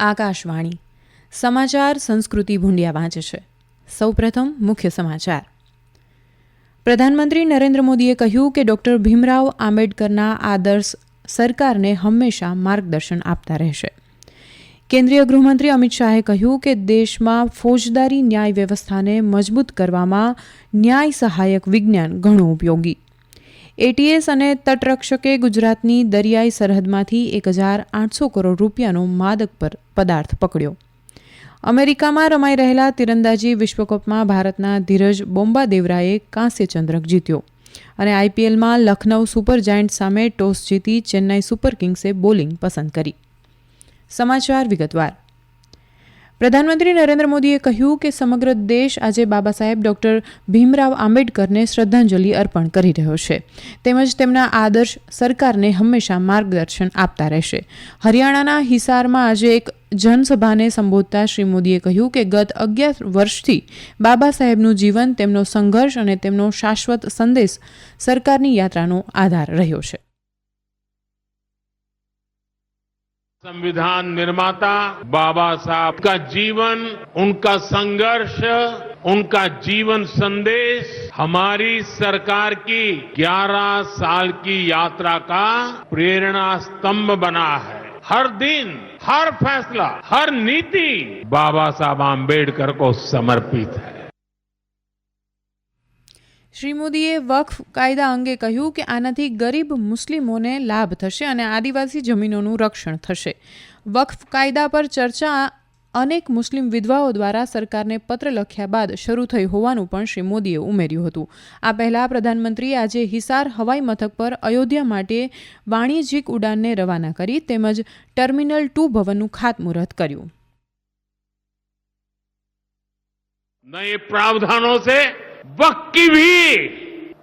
આકાશવાણી. સમાચાર સંસ્કૃતિ ભૂંડિયા વાંચે છે. સૌપ્રથમ મુખ્ય સમાચાર. પ્રધાનમંત્રી નરેન્દ્ર મોદીએ કહ્યું કે ડોક્ટર ભીમરાવ આંબેડકરના આદર્શ સરકારને હંમેશા માર્ગદર્શન આપતા રહેશે. કેન્દ્રીય ગૃહમંત્રી અમિત શાહે કહ્યું કે દેશમાં ફોજદારી ન્યાય વ્યવસ્થાને મજબૂત કરવામાં ન્યાય સહાયક વિજ્ઞાન ઘણું ઉપયોગી. એટીએસ અને તટરક્ષકે ગુજરાતની દરિયાઈ સરહદમાંથી એક હજાર આઠસો કરોડ રૂપિયાનો માદક પર પદાર્થ પકડ્યો. અમેરિકામાં રમાઈ રહેલા તીરંદાજી વિશ્વકપમાં ભારતના ધીરજ બોમ્બાદેવરાએ કાંસ્ય ચંદ્રક જીત્યો અને આઈપીએલમાં લખનૌ સુપર જાયન્ટ સામે ટોસ જીતી ચેન્નાઈ સુપર કિંગ્સે બોલિંગ પસંદ કરી. સમાચાર વિગતવાર. પ્રધાનમંત્રી નરેન્દ્ર મોદીએ કહ્યું કે સમગ્ર દેશ આજે બાબા સાહેબ ડોક્ટર ભીમરાવ આંબેડકરને શ્રદ્ધાંજલિ અર્પણ કરી રહ્યો છે. તેમજ તેમના આદર્શ સરકારને હંમેશા માર્ગદર્શન આપતા રહેશે. હરિયાણાના હિસારમાં આજે એક જનસભાને સંબોધતા શ્રી મોદીએ કહ્યું કે ગત અગિયાર વર્ષથી બાબા સાહેબનું જીવન, તેમનો સંઘર્ષ અને તેમનો શાશ્વત સંદેશ સરકારની યાત્રાનો આધાર રહ્યો છે. संविधान निर्माता बाबा साहब का जीवन, उनका संघर्ष, उनका जीवन संदेश, हमारी सरकार की 11 साल की यात्रा का प्रेरणा स्तंभ बना है। हर दिन, हर फैसला, हर नीति बाबा साहब आम्बेडकर को समर्पित है। શ્રી મોદીએ વક્ફ કાયદા અંગે કહ્યું કે આનાથી ગરીબ મુસ્લિમોને લાભ થશે અને આદિવાસી જમીનોનું રક્ષણ થશે. વક્ફ કાયદા પર ચર્ચા અનેક મુસ્લિમ વિધવાઓ દ્વારા સરકારને પત્ર લખ્યા બાદ શરૂ થઈ હોવાનું પણ શ્રી મોદીએ ઉમેર્યું હતું. આ પહેલા પ્રધાનમંત્રીએ આજે હિસાર હવાઈ મથક પર અયોધ્યા માટે વાણિજ્યિક ઉડાનને રવાના કરી તેમજ ટર્મિનલ ટુ ભવનનું ખાતમુહૂર્ત કર્યું. પ્રાવધાનો वक्त की भी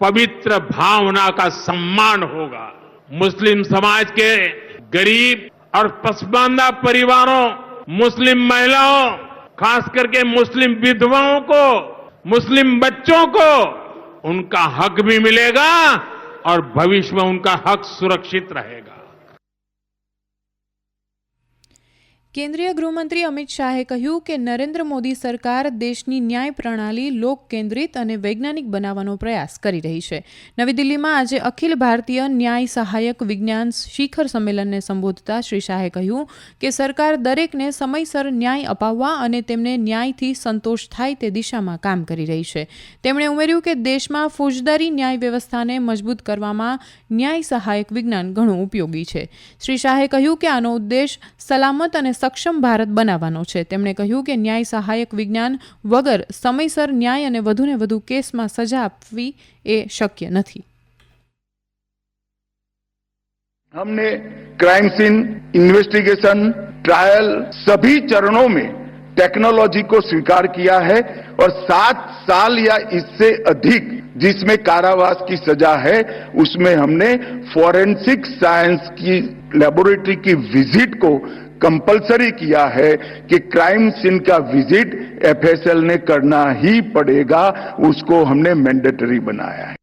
पवित्र भावना का सम्मान होगा। मुस्लिम समाज के गरीब और पसमानदा परिवारों, मुस्लिम महिलाओं, खास करके मुस्लिम विधवाओं को, मुस्लिम बच्चों को उनका हक भी मिलेगा और भविष्य में उनका हक सुरक्षित रहेगा। કેન્દ્રીય ગૃહમંત્રી અમિત શાહે કહ્યું કે નરેન્દ્ર મોદી સરકાર દેશની ન્યાય પ્રણાલી લોક કેન્દ્રિત અને વૈજ્ઞાનિક બનાવવાનો પ્રયાસ કરી રહી છે. નવી દિલ્હીમાં આજે અખિલ ભારતીય ન્યાય સહાયક વિજ્ઞાન શિખર સંમેલનને સંબોધતા શ્રી શાહે કહ્યું કે સરકાર દરેકને સમયસર ન્યાય અપાવવા અને તેમને ન્યાયથી સંતોષ થાય તે દિશામાં કામ કરી રહી છે. તેમણે ઉમેર્યું કે દેશમાં ફોજદારી ન્યાય વ્યવસ્થાને મજબૂત કરવામાં ન્યાય સહાયક વિજ્ઞાન ઘણું ઉપયોગી છે. શ્રી શાહે કહ્યું કે આનો ઉદ્દેશ સલામત અને સક્ષમ ભારત બનાવવાનો છે તેમણે કહ્યું કે ન્યાય સહાયક વિજ્ઞાન વગર સમયસર ન્યાય અને વધુને વધુ કેસમાં સજા આપવી એ શક્ય નથી हमने क्राइम सीन इन्वेस्टिगेशन ट्रायल सभी चरणों में टेक्नोलॉजी को स्वीकार किया है और सात साल या इससे अधिक जिसमें कारावास की सजा है उसमें हमने फॉरेंसिक साइंस की लेबोरेटरी की विजिट को कंपलसरी किया है कि क्राइम सीन का विजिट एफएसएल ने करना ही पड़ेगा उसको हमने मैंडेटरी बनाया है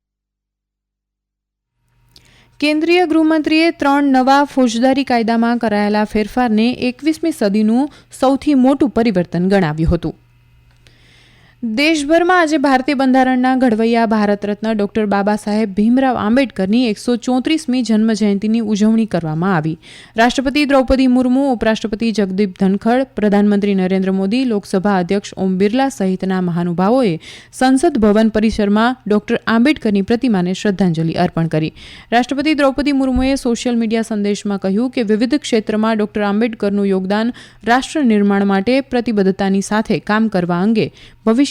કેન્દ્રીય ગૃહમંત્રીએ ત્રણ નવા ફોજદારી કાયદામાં કરાયેલા ફેરફારને એકવીસમી સદીનું સૌથી મોટું પરિવર્તન ગણાવ્યું હતું દેશભરમાં આજે ભારતીય બંધારણના ઘડવૈયા ભારત રત્ન ડોક્ટર બાબા સાહેબ ભીમરાવ આંબેડકરની એકસો ચોત્રીસમી જન્મજયંતિની ઉજવણી કરવામાં આવી. રાષ્ટ્રપતિ દ્રૌપદી મુર્મુ, ઉપરાષ્ટ્રપતિ જગદીપ ધનખડ, પ્રધાનમંત્રી નરેન્દ્ર મોદી, લોકસભા અધ્યક્ષ ઓમ બિરલા સહિતના મહાનુભાવોએ સંસદ ભવન પરિસરમાં ડોક્ટર આંબેડકરની પ્રતિમાને શ્રદ્ધાંજલિ અર્પણ કરી. રાષ્ટ્રપતિ દ્રૌપદી મુર્મુએ સોશિયલ મીડિયા સંદેશમાં કહ્યું કે વિવિધ ક્ષેત્રમાં ડોક્ટર આંબેડકરનું યોગદાન રાષ્ટ્ર નિર્માણ માટે પ્રતિબદ્ધતાની સાથે કામ કરવા અંગે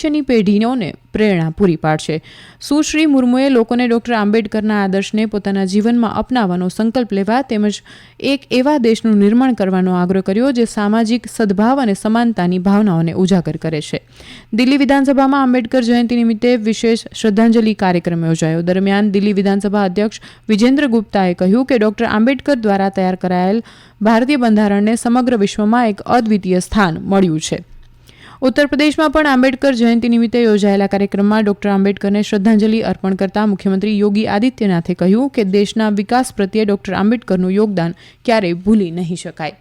ભવિષ્યની પેઢીઓને પ્રેરણા પૂરી પાડશે. સુશ્રી મુર્મુએ લોકોને ડોક્ટર આંબેડકરના આદર્શને પોતાના જીવનમાં અપનાવવાનો સંકલ્પ લેવા તેમજ એક એવા દેશનું નિર્માણ કરવાનો આગ્રહ કર્યો જે સામાજિક સદભાવ અને સમાનતાની ભાવનાઓને ઉજાગર કરે છે. દિલ્હી વિધાનસભામાં આંબેડકર જયંતિ નિમિત્તે વિશેષ શ્રદ્ધાંજલિ કાર્યક્રમ યોજાયો. દરમિયાન દિલ્હી વિધાનસભા અધ્યક્ષ વિજેન્દ્ર ગુપ્તાએ કહ્યું કે ડોક્ટર આંબેડકર દ્વારા તૈયાર કરાયેલ ભારતીય બંધારણને સમગ્ર વિશ્વમાં એક અદ્વિતીય સ્થાન મળ્યું છે. ઉત્તર પ્રદેશમાં પણ આંબેડકર જયંતિ નિમિત્તે યોજાયેલા કાર્યક્રમમાં ડોક્ટર આંબેડકરને શ્રદ્ધાંજલિ અર્પણ કરતા મુખ્યમંત્રી યોગી આદિત્યનાથે કહ્યું કે દેશના વિકાસ પ્રત્યે ડોક્ટર આંબેડકરનું યોગદાન ક્યારેય ભૂલી નહીં શકાય.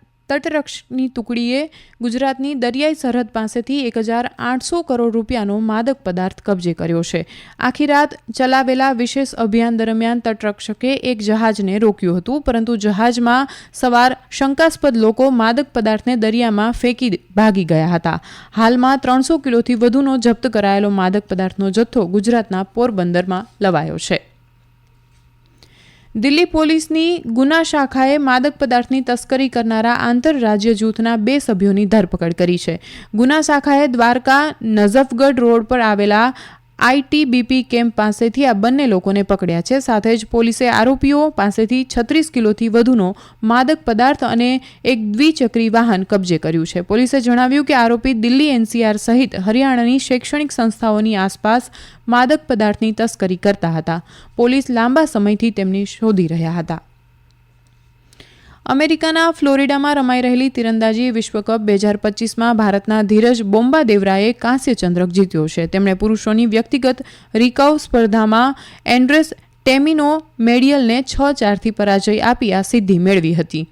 તટરક્ષકની ટુકડીએ ગુજરાતની દરિયાઈ સરહદ પાસેથી એક હજાર આઠસો કરોડ રૂપિયાનો માદક પદાર્થ કબજે કર્યો છે. આખી રાત ચલાવેલા વિશેષ અભિયાન દરમિયાન તટરક્ષકે એક જહાજને રોક્યું હતું, પરંતુ જહાજમાં સવાર શંકાસ્પદ લોકો માદક પદાર્થને દરિયામાં ફેંકી ભાગી ગયા હતા. હાલમાં ત્રણસો કિલોથી વધુનો જપ્ત કરાયેલો માદક પદાર્થનો જથ્થો ગુજરાતના પોરબંદરમાં લવાયો છે. દિલ્હી પોલીસની ગુના શાખાએ માદક પદાર્થની તસ્કરી કરનારા આંતરરાજ્ય જૂથના બે સભ્યોની ધરપકડ કરી છે. ગુના શાખાએ દ્વારકા નઝફગઢ રોડ પર આવેલા આઈટીબીપી કેમ્પ પાસેથી આ બંને લોકોને પકડ્યા છે. સાથે જ પોલીસે આરોપીઓ પાસેથી છત્રીસ કિલોથી વધુનો માદક પદાર્થ અને એક દ્વિચક્રી વાહન કબજે કર્યું છે. પોલીસે જણાવ્યું કે આરોપી દિલ્હી એનસીઆર સહિત હરિયાણાની શૈક્ષણિક સંસ્થાઓની આસપાસ માદક પદાર્થની તસ્કરી કરતા હતા. પોલીસ લાંબા સમયથી તેમની શોધી રહ્યા હતા. અમેરિકાના ફ્લોરિડામાં રમાઈ રહેલી તીરંદાજી વિશ્વકપ બે હજાર પચીસમાં ભારતના ધીરજ બોમ્બાદેવરાએ કાંસ્ય ચંદ્રક જીત્યો છે. તેમણે પુરુષોની વ્યક્તિગત રિકવ સ્પર્ધામાં એન્ડ્રેસ ટેમિનો મેડિયલને છ ચારથી પરાજય આપી આ સિદ્ધિ મેળવી હતી.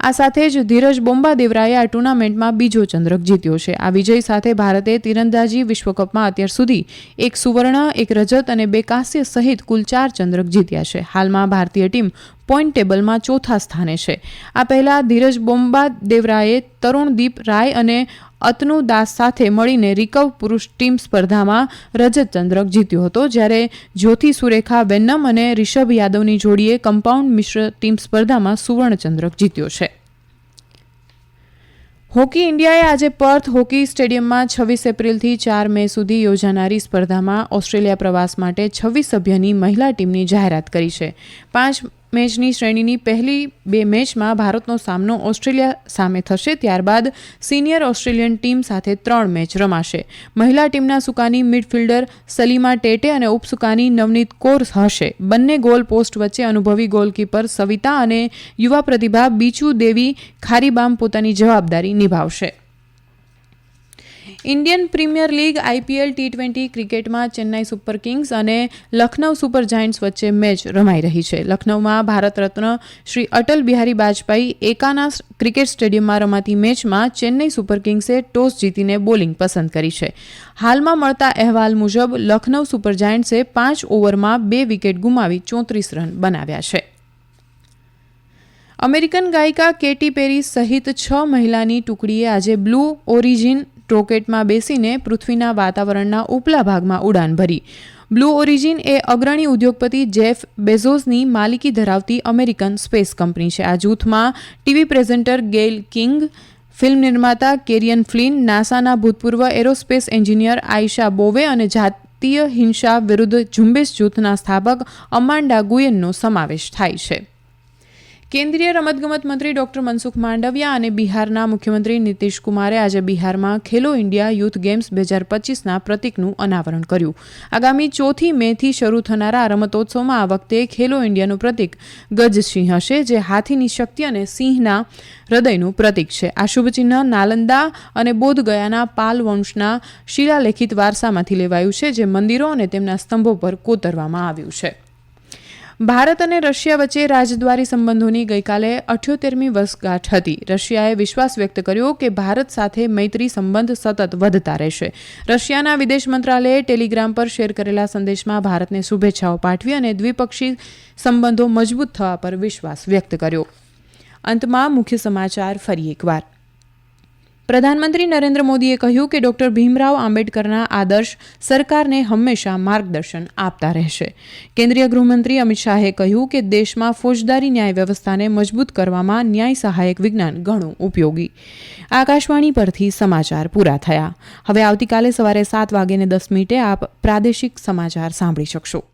આ સાથે જ ધીરજ બોમ્બાદેવરાએ આ ટુર્નામેન્ટમાં બીજો ચંદ્રક જીત્યો છે. આ વિજય સાથે ભારતે તીરંદાજી વિશ્વકપમાં અત્યાર સુધી એક સુવર્ણ, એક રજત અને બે કાંસ્ય સહિત કુલ ચાર ચંદ્રક જીત્યા છે. હાલમાં ભારતીય ટીમ પોઈન્ટ ટેબલમાં ચોથા સ્થાને છે. આ પહેલા ધીરજ બોમ્બા દેવરાએ તરુણદીપ રાય અને અતનુ દાસ સાથે મળીને રિકવ પુરુષ ટીમ સ્પર્ધામાં રજત ચંદ્રક જીત્યો હતો, જ્યારે જ્યોતિ સુરેખા વેન્નમ અને રિષભ યાદવની જોડીએ કમ્પાઉન્ડ મિશ્ર ટીમ સ્પર્ધામાં સુવર્ણ ચંદ્રક જીત્યો છે. હોકી ઇન્ડિયાએ આજે પર્થ હોકી સ્ટેડિયમમાં છવ્વીસ એપ્રિલથી ચાર મે સુધી યોજાનારી સ્પર્ધામાં ઓસ્ટ્રેલિયા પ્રવાસ માટે છવ્વીસ સભ્યની મહિલા ટીમની જાહેરાત કરી છે. પાંચ મેચની શ્રેણીની પહેલી બે મેચમાં ભારતનો સામનો ઓસ્ટ્રેલિયા સામે થશે, ત્યારબાદ સિનિયર ઓસ્ટ્રેલિયન ટીમ સાથે ત્રણ મેચ રમાશે. મહિલા ટીમના સુકાની મિડફિલ્ડર સલીમા ટેટે અને ઉપસુકાની નવનીત કોર્સ હશે. બંને ગોલ પોસ્ટ વચ્ચે અનુભવી ગોલકીપર સવિતા અને યુવા પ્રતિભા બીચુ દેવી ખારીબામ પોતાની જવાબદારી નિભાવશે. Indian Premier League IPL T twenty ક્રિકેટમાં ચેન્નાઈ સુપર કિંગ્સ અને લખનૌ સુપર જાયન્ટ્સ વચ્ચે મેચ રમાઈ રહી છે. લખનૌમાં ભારત રત્ન શ્રી અટલ બિહારી વાજપેયી એકાના ક્રિકેટ સ્ટેડિયમમાં રમાતી મેચમાં ચેન્નઈ સુપર કિંગ્સે ટોસ જીતીને બોલિંગ પસંદ કરી છે. હાલમાં મળતા અહેવાલ મુજબ લખનૌ સુપર જાયન્ટ્સે પાંચ ઓવરમાં બે વિકેટ ગુમાવી ચોત્રીસ રન બનાવ્યા છે. અમેરિકન ગાયિકા કેટી પેરી સહિત છ મહિલાની ટુકડીએ આજે બ્લુ ઓરિજિન રોકેટમાં બેસીને પૃથ્વીના વાતાવરણના ઉપલા ભાગમાં ઉડાન ભરી. બ્લુ ઓરિજિન એ અગ્રણી ઉદ્યોગપતિ જેફ બેઝોસની માલિકી ધરાવતી અમેરિકન સ્પેસ કંપની છે. આ જૂથમાં TV presenter Gail King, film નિર્માતા કેરિયન ફ્લિન, નાસાના ભૂતપૂર્વ એરોસ્પેસ એન્જિનિયર આયશા બોવે અને જાતીય હિંસા વિરુદ્ધ ઝુંબેશ જૂથના સ્થાપક અમાન્ડા ગુયનનો સમાવેશ થાય છે. કેન્દ્રીય રમતગમત મંત્રી ડોક્ટર મનસુખ માંડવિયા અને બિહારના મુખ્યમંત્રી નીતિશ કુમારે આજે બિહારમાં ખેલો ઇન્ડિયા યુથ ગેમ્સ બે હજાર પચીસના પ્રતિકનું અનાવરણ કર્યું. આગામી ચોથી મેથી શરૂ થનારા આ રમતોત્સવમાં આ વખતે ખેલો ઇન્ડિયાનું પ્રતિક ગજસિંહ હશે, જે હાથીની શક્તિ અને સિંહના હૃદયનું પ્રતિક છે. આ શુભચિહ્ન નાલંદા અને બોધગયાના પાલ વંશના શિલાલેખિત વારસામાંથી લેવાયું છે, જે મંદિરો અને તેમના સ્તંભો પર કોતરવામાં આવ્યું છે. ભારત અને રશિયા વચ્ચે રાજદ્વારી સંબંધોની ગઈકાલે અઠ્યોતેરમી વર્ષગાંઠ હતી. રશિયાએ વિશ્વાસ વ્યક્ત કર્યો કે ભારત સાથે મૈત્રી સંબંધ સતત વધતા રહેશે. રશિયાના વિદેશ મંત્રાલયે ટેલિગ્રામ પર શેર કરેલા સંદેશમાં ભારતને શુભેચ્છાઓ પાઠવી અને દ્વિપક્ષી સંબંધો મજબૂત થવા પર વિશ્વાસ વ્યક્ત કર્યો. અંતમાં મુખ્ય સમાચાર ફરી એકવાર. પ્રધાનમંત્રી નરેન્દ્ર મોદીએ કહ્યું કે ડોક્ટર ભીમરાવ આંબેડકરના આદર્શ સરકારને હંમેશા માર્ગદર્શન આપતા રહેશે. કેન્દ્રીય ગૃહમંત્રી અમિત શાહે કહ્યું કે દેશમાં ફોજદારી ન્યાય વ્યવસ્થાને મજબૂત કરવામાં ન્યાય સહાયક વિજ્ઞાન ઘણું ઉપયોગી. આકાશવાણી પરથી સમાચાર પૂરા થયા. હવે આવતીકાલે સવારે સાત વાગ્યે દસ મિનિટે આપ પ્રાદેશિક સમાચાર સાંભળી શકશો.